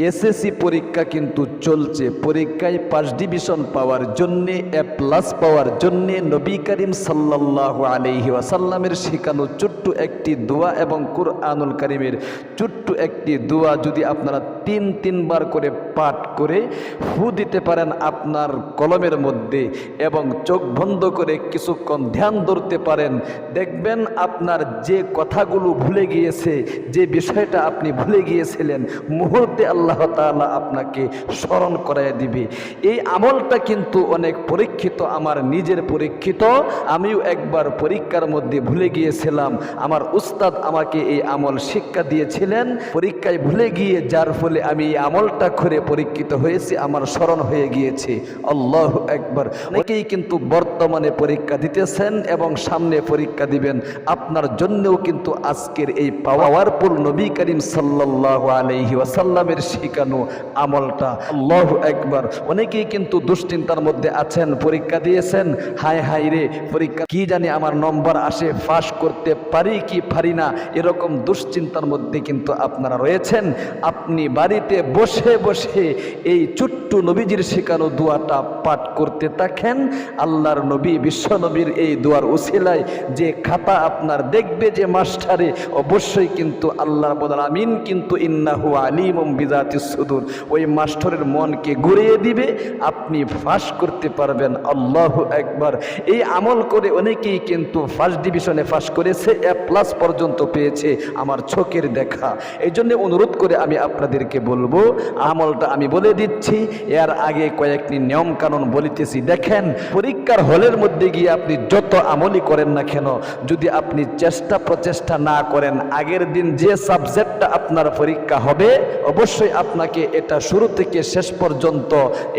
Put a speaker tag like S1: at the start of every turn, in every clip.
S1: SSC পরীক্ষা কিন্তু চলছে। পরীক্ষায় পাস ডিভিশন পাওয়ার জন্যে এ প্লাস পাওয়ার জন্যে নবী করিম সাল্লাহ আলহি ওয়াসাল্লামের শেখানো ছোট্ট একটি দোয়া এবং কুরআনুল করিমের ছোট্ট একটি দোয়া যদি আপনারা তিন, তিনবার করে পাঠ করে ফু দিতে পারেন আপনার কলমের মধ্যে এবং চোখ বন্ধ করে কিছুক্ষণ ধ্যান ধরতে পারেন। দেখবেন আপনার যে কথাগুলো ভুলে গিয়েছে, যে বিষয়টা আপনি ভুলে গিয়েছিলেন, মুহূর্তে আল্লাহ তাআলা আপনাকে স্মরণ করাই দিবে। এই আমলটা কিন্তু অনেক পরীক্ষিত, আমার নিজের পরীক্ষিত। আমিও একবার পরীক্ষার মধ্যে ভুলে গিয়েছিলাম। আমার উস্তাদ আমাকে এই আমল শিক্ষা দিয়েছিলেন। পরীক্ষায় ভুলে গিয়ে, যার ফলে আমি আমলটা করে পরীক্ষিত হয়েছি, আমার স্মরণ হয়ে গিয়েছে। আল্লাহ একবার অনেকেই কিন্তু বর্তমানে পরীক্ষা দিতেছেন এবং সামনে পরীক্ষা দিবেন। আপনার জন্যও কিন্তু আজকের এই পাওয়ারফুল নবী করিম সাল্লাহ আলহি ওয়াসাল্লামের শেখানো আমলটা। আল্লাহ একবার অনেকেই কিন্তু দুশ্চিন্তার মধ্যে আছেন, পরীক্ষা দিয়েছেন। হায় হাই রে, পরীক্ষা কি জানি আমার নম্বর আসে, ফাঁস করতে পারি কি পারি না, এরকম দুশ্চিন্তার মধ্যে কিন্তু আপনারা রয়েছেন, আপনি বাড়িতে বসে বসে এই ছোট্ট নবীজির শেখানো দোয়াটা পাঠ করতে থাকেন। আল্লাহর নবী, বিশ্ব নবীর এই দোয়ার উসিলায় যে খাতা আপনার দেখবে যে মাস্টারে, অবশ্যই কিন্তু আল্লাহর বদল আমিন কিন্তু ইন্নাহু আলিম বিজাতি সুদূর। ওই মাস্টারের মনকে ঘুরিয়ে দিবে, আপনি ফাঁস করতে পারবেন। আল্লাহ একবার এই আমল করে অনেকেই কিন্তু ফার্স্ট ডিভিশনে ফাঁস করেছে এ প্লাস পর্যন্ত পেয়েছে। আমার চোখের দেখা। এই জন্য অনুরোধ করে আমি আপনাদেরকে বলব, আমলটা আমি বলে দিচ্ছি। এর আগে কয়েকটি নিয়ম কানুন বলিতেছি। দেখেন, পরীক্ষার হলের মধ্যে গিয়ে আপনি যত আমলই করেন না কেন, যদি আপনি চেষ্টা প্রচেষ্টা না করেন, আগের দিন যে সাবজেক্টটা আপনার পরীক্ষা হবে, অবশ্যই আপনাকে এটা শুরু থেকে শেষ পর্যন্ত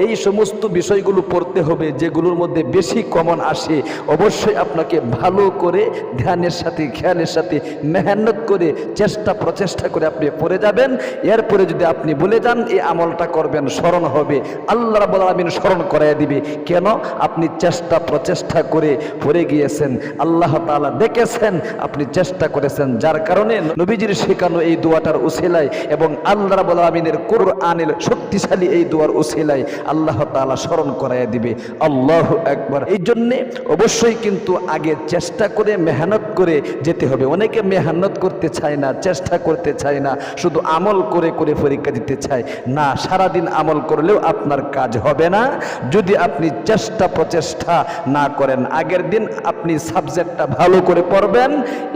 S1: এই সমস্ত বিষয়গুলো পড়তে হবে, যেগুলোর মধ্যে বেশি কমন আসে। অবশ্যই আপনাকে ভালো করে ধ্যানের সাথে, খেয়ালের সাথে, মেহনত করে, চেষ্টা প্রচেষ্টা করে আপনি পড়ে যাবেন, এরপরে যদি আপনি বলে যান, এই আমলটা করবেন, স্মরণ হবে। আল্লাহ রাব্বুল আলামিন স্মরণ করাই দিবে। কেন? আপনি চেষ্টা, প্রচেষ্টা করে পড়ে গিয়েছেন, আল্লাহ তাআলা দেখেছেন, আপনি চেষ্টা করেছেন। যার কারণে নবীজির শেখানো এই দোয়াটার উসিলায় এবং আল্লাহ রাব্বুল আলামিনের কোরআনের শক্তিশালী এই দোয়ার উসিলায় আল্লাহ তাআলা স্মরণ করাই দিবে। আল্লাহ একবার এই জন্যে অবশ্যই কিন্তু আগে চেষ্টা করে, মেহনত করে যেতে হবে। অনেকে মেহনত করতে চায় না, চেষ্টা করতে চায় না, শুধু আমল করে করে পরীক্ষা দিতে চায়। না, সারাদিন আমল করলেও আপনার কাজ হবে না। যদি আপনি চেষ্টা প্রচেষ্টা না করেন, আগের দিন আপনি সাবজেক্টটা ভালো করে পড়বেন,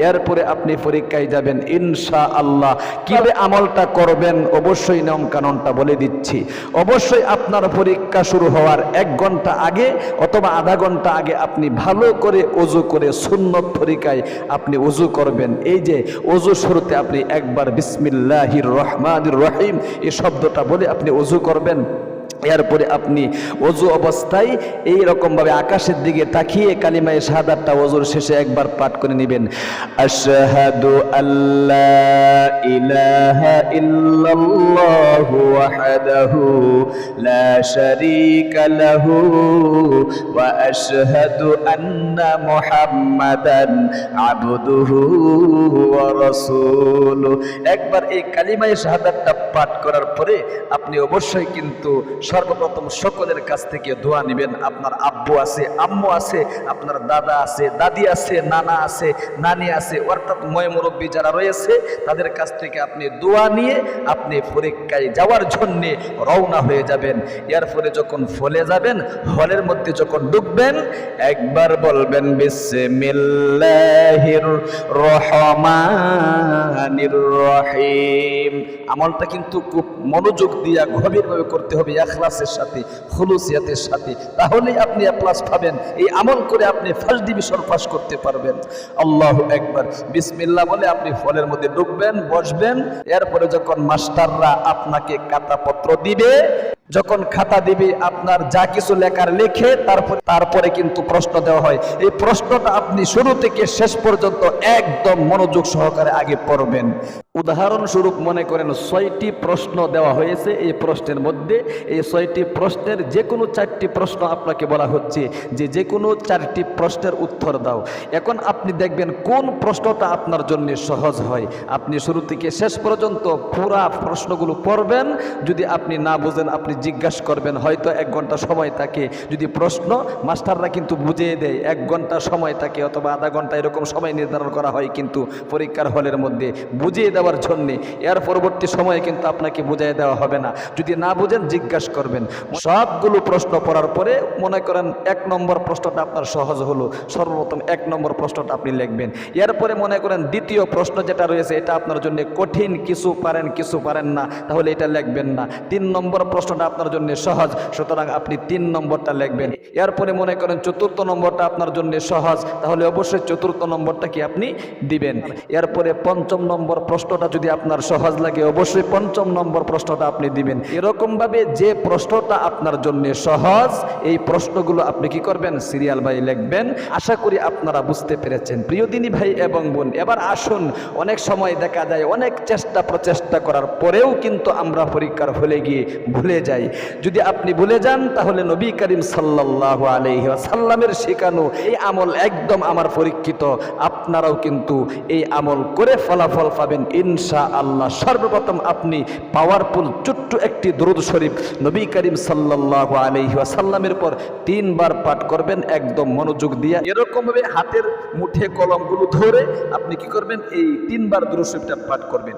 S1: এরপরে আপনি পরীক্ষায় যাবেন। ইনশা আল্লাহ কীভাবে আমলটা করবেন? অবশ্যই নিয়ম কানুনটা বলে দিচ্ছি। অবশ্যই আপনার পরীক্ষা শুরু হওয়ার এক ঘণ্টা আগে অথবা আধা ঘণ্টা আগে আপনি ভালো করে অজু করে সুন্নত তরিকায় আপনি অজু করবেন। এই যে অজু শুরুতে আপনি একবার বিসমিল্লাহির রহমানির রহিম। এই শব্দটা বলে আপনি অজু করবেন। এরপরে আপনি অজু অবস্থায় এই রকমভাবে আকাশের দিকে তাকিয়ে কালিমায় শাহাদাতটা অজুর শেষে একবার পাঠ করে নেবেন। আশহাদু আল্লাহ ইলাহা ইল্লাল্লাহু ওয়াহদাহু লা শারীকা লাহু ওয়া আশহাদু আন্না মুহাম্মাদান আবদুহু ওয়া রাসূলুহু। একবার এই কালিমায় শাহাদাতটা পাঠ করার পরে আপনি অবশ্যই কিন্তু সর্বপ্রথম সকলের কাছ থেকে দোয়া নেবেন। আপনার আব্বু আছে, আম্মু আছে, আপনার দাদা আছে, দাদি আছে, নানা আছে, নানি আছে, অর্থাৎ ময় মুরব্বী যারা রয়েছে, তাদের কাছ থেকে আপনি দোয়া নিয়ে আপনি পরীক্ষায় যাওয়ার জন্যে রওনা হয়ে যাবেন। এর ফলে যখন ফলে যাবেন, হলের মধ্যে যখন ঢুকবেন একবার বলবেন, বিসমিল্লাহির রহমানির রহিম। আমলটা কিন্তু খুব মনোযোগ দিয়া গভীরভাবে করতে হবে এখলাসের সাথে হলুসিয়াতের সাথে। তাহলেই আপনি এখলাস পাবেন, এই আমল করে আপনি ফার্স্ট ডিভিশন পাস করতে পারবেন। আল্লাহ একবার বিসমিল্লা বলে আপনি ফলের মধ্যে ঢুকবেন, বসবেন, এরপরে যখন মাস্টাররা আপনাকে কাতাপত্র দিবে যখন খাতা দিবে, আপনার যা কিছু লেখার লেখে তারপর তারপরে কিন্তু প্রশ্ন দেওয়া হয়। এই প্রশ্নটা আপনি শুরু থেকে শেষ পর্যন্ত একদম মনোযোগ সহকারে আগে পড়বেন। উদাহরণস্বরূপ মনে করেন, ছয়টি প্রশ্ন দেওয়া হয়েছে এই প্রশ্নের মধ্যে। এই ছয়টি প্রশ্নের যে কোনো চারটি প্রশ্ন আপনাকে বলা হচ্ছে। যে যে কোনো চারটি প্রশ্নের উত্তর দাও। এখন আপনি দেখবেন, কোন প্রশ্নটা আপনার জন্য সহজ হয়। আপনি শুরু থেকে শেষ পর্যন্ত পুরা প্রশ্নগুলো পড়বেন। যদি আপনি না বুঝেন, আপনি জিজ্ঞাসা করবেন, হয়তো এক ঘণ্টা সময় থাকে। যদি প্রশ্ন, মাস্টাররা কিন্তু বুঝিয়ে দেয়, এক ঘণ্টা সময় থাকে অথবা আধা ঘণ্টা এরকম সময় নির্ধারণ করা হয় কিন্তু পরীক্ষার হলের মধ্যে। বুঝিয়ে দেওয়ার জন্যে, এর পরবর্তী সময়ে কিন্তু আপনাকে বুঝিয়ে দেওয়া হবে না। যদি না বুঝেন, জিজ্ঞাসা করবেন। সবগুলো প্রশ্ন পড়ার পরে মনে করেন এক নম্বর প্রশ্নটা আপনার সহজ হলো, সর্বপ্রথম এক নম্বর প্রশ্নটা আপনি লিখবেন। এরপরে মনে করেন দ্বিতীয় প্রশ্ন যেটা রয়েছে, এটা আপনার জন্য কঠিন, কিছু পারেন কিছু পারেন না, তাহলে এটা লিখবেন না। তিন নম্বর প্রশ্নটা আপনার জন্য সহজ। সুতরাং আপনি তিন নম্বরটা লিখবেন। এরপরে মনে করেন চতুর্থ নম্বরটা আপনার জন্য সহজ। তাহলে অবশ্যই চতুর্থ নম্বরটা কি আপনি দিবেন? এরপরে পঞ্চম নম্বর প্রশ্নটা যদি আপনার সহজ লাগে, অবশ্যই পঞ্চম নম্বর প্রশ্নটা আপনি দিবেন। এরকমভাবে যে প্রশ্নটা আপনার জন্য সহজ, এই প্রশ্নগুলো আপনি কি করবেন? সিরিয়াল ভাই লিখবেন। আশা করি আপনারা বুঝতে পেরেছেন। প্রিয় দিনী ভাই এবং বোন, এবার আসুন। অনেক সময় দেখা যায়, অনেক চেষ্টা প্রচেষ্টা করার পরেও কিন্তু আমরা পরীক্ষার হলে গিয়ে ভুলে যাই। যদি আপনি ভুলে যান, তাহলে নবী করিম সাল্লাহ আলহি সাল্লামের শেখানো এই আমল একদম আমার পরীক্ষিত। আপনারাও কিন্তু এই আমল করে ফলাফল পাবেন। ইনশা আল্লাহ সর্বপ্রথম আপনি পাওয়ারফুল ছোট্ট একটি দরুদ শরীফ নবী করিম সাল্লাহ আলহি সাল্লামের পর তিনবার পাঠ করবেন, একদম মনোযোগ দিয়ে। এরকমভাবে হাতের মুঠে কলমগুলো ধরে আপনি কি করবেন? এই তিনবার দরুদ শরীফটা পাঠ করবেন।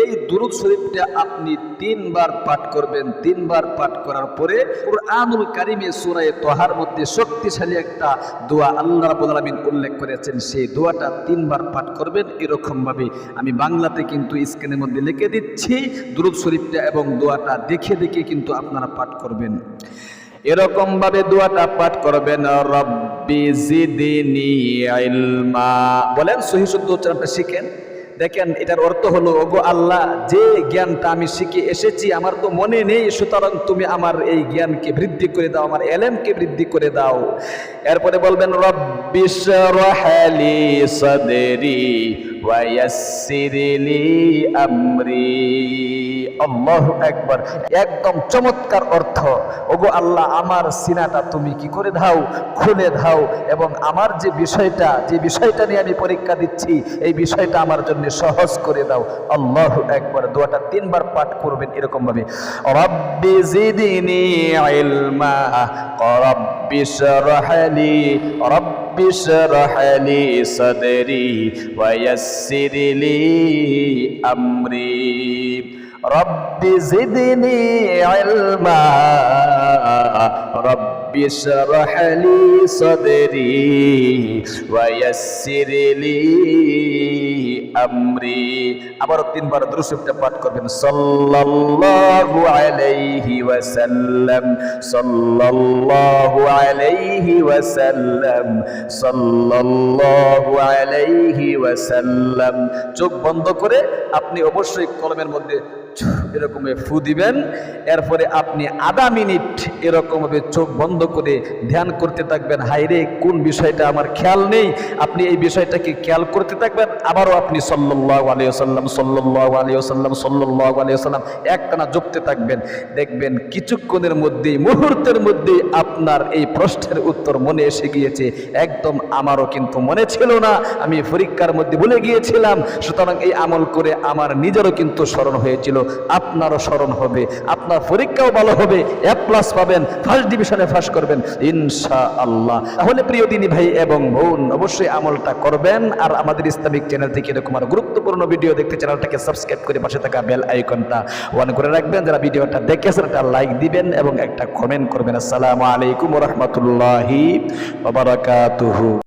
S1: এই দুরুদ শরীফটা আপনি তিনবার পাঠ করবেন। তিনবার পাঠ করার পরে আনুল কারিমে সুরায় তোহার মধ্যে শক্তিশালী একটা দোয়া আল্লাহ রাবুল উল্লেখ করেছেন। সেই দোয়াটা তিনবার পাঠ করবেন এরকমভাবে। আমি বাংলাতে কিন্তু স্ক্রিনের মধ্যে লিখে দিচ্ছি দুরুদ শরীফটা এবং দোয়াটা দেখে দেখে কিন্তু আপনারা পাঠ করবেন। এরকম ভাবে দোয়াটা পাঠ করবেন, রব্বি জিদিনি ইলমা। বলেন সহি শুদ্ধ উচ্চারণটা শিখেন। দেখেন, এটার অর্থ হলো, ওগো আল্লাহ, যে জ্ঞানটা আমি শিখে এসেছি, আমার তো মনে নেই, সুতরাং তুমি আমার এই জ্ঞানকে বৃদ্ধি করে দাও, আমার এলেমকে বৃদ্ধি করে দাও। এরপরে বলবেন
S2: রব্বিশ রহালি
S1: সাদরি একবার একদম চমৎকার অর্থ। ওগো আল্লাহ, আমার সিনাটা তুমি কি করে দাও খুলে দাও এবং আমার যে বিষয়টা যে বিষয়টা নিয়ে আমি পরীক্ষা দিচ্ছি, এই বিষয়টা আমার জন্য সহজ করে দাও। আল্লাহ একবার দোয়াটা তিনবার পাঠ করবেন এরকম ভাবে
S2: রব্বি জিদনি ইলমা রব্বি শরহলি রব্বি শরহলি সাদরি ওয়া ইয়াসসিরলি আমরি রব্বি জিদনি ইলমা রব্বি শরহলি সাদরি ওয়া ইয়াসসিরলি আমরি।
S1: আবার তিনবার দ্রুশিফটা পাঠ করবেন।
S2: সাল্লাল্লাহু আলাইহি ওয়াসাল্লাম, সাল্লাল্লাহু আলাইহি ওয়াসাল্লাম, সাল্লাল্লাহু আলাইহি ওয়াসাল্লাম।
S1: চোখ বন্ধ করে আপনি অবশ্যই কলমের মধ্যে এরকম ফু দিবেন, এরপরে আপনি আধা মিনিট এরকমভাবে চোখ বন্ধ করে ধ্যান করতে থাকবেন। হাইরে কোন বিষয়টা আমার খেয়াল নেই? আপনি এই বিষয়টাকে খেয়াল করতে থাকবেন। আবারও আপনি সাল্লাহ আলিয়াল্লাম সাল্লাহ আলিয়াল্লাম সাল্লাহ আলিয়াল্লাম একটানা জপতে থাকবেন। দেখবেন কিছুক্ষণের মধ্যেই, মুহূর্তের মধ্যেই আপনার এই প্রশ্নের উত্তর মনে এসে গিয়েছে। একদম আমারও কিন্তু মনে ছিল না। আমি পরীক্ষার মধ্যে ভুলে গিয়েছিলাম। সুতরাং এই আমল করে আমার নিজেরও কিন্তু স্মরণ হয়েছিল। আপনারও স্মরণ হবে, আপনার পরীক্ষাও ভালো হবে এক প্লাস পাবেন ফার্স্ট ডিভিশনে ফাঁস করবেন ইনশা আল্লাহ তাহলে প্রিয় দিনী ভাই এবং বোন, অবশ্যই আমলটা করবেন আর আমাদের ইসলামিক চ্যানেল থেকে এরকম আর গুরুত্বপূর্ণ ভিডিও দেখতে চ্যানেলটাকে সাবস্ক্রাইব করে পাশে থাকা বেল আইকনটা অন করে রাখবেন। যারা ভিডিওটা দেখেছেন, একটা লাইক দিবেন এবং একটা কমেন্ট করবেন। আসসালামু আলাইকুম রহমতুল্লাহি বারাকাতুহু।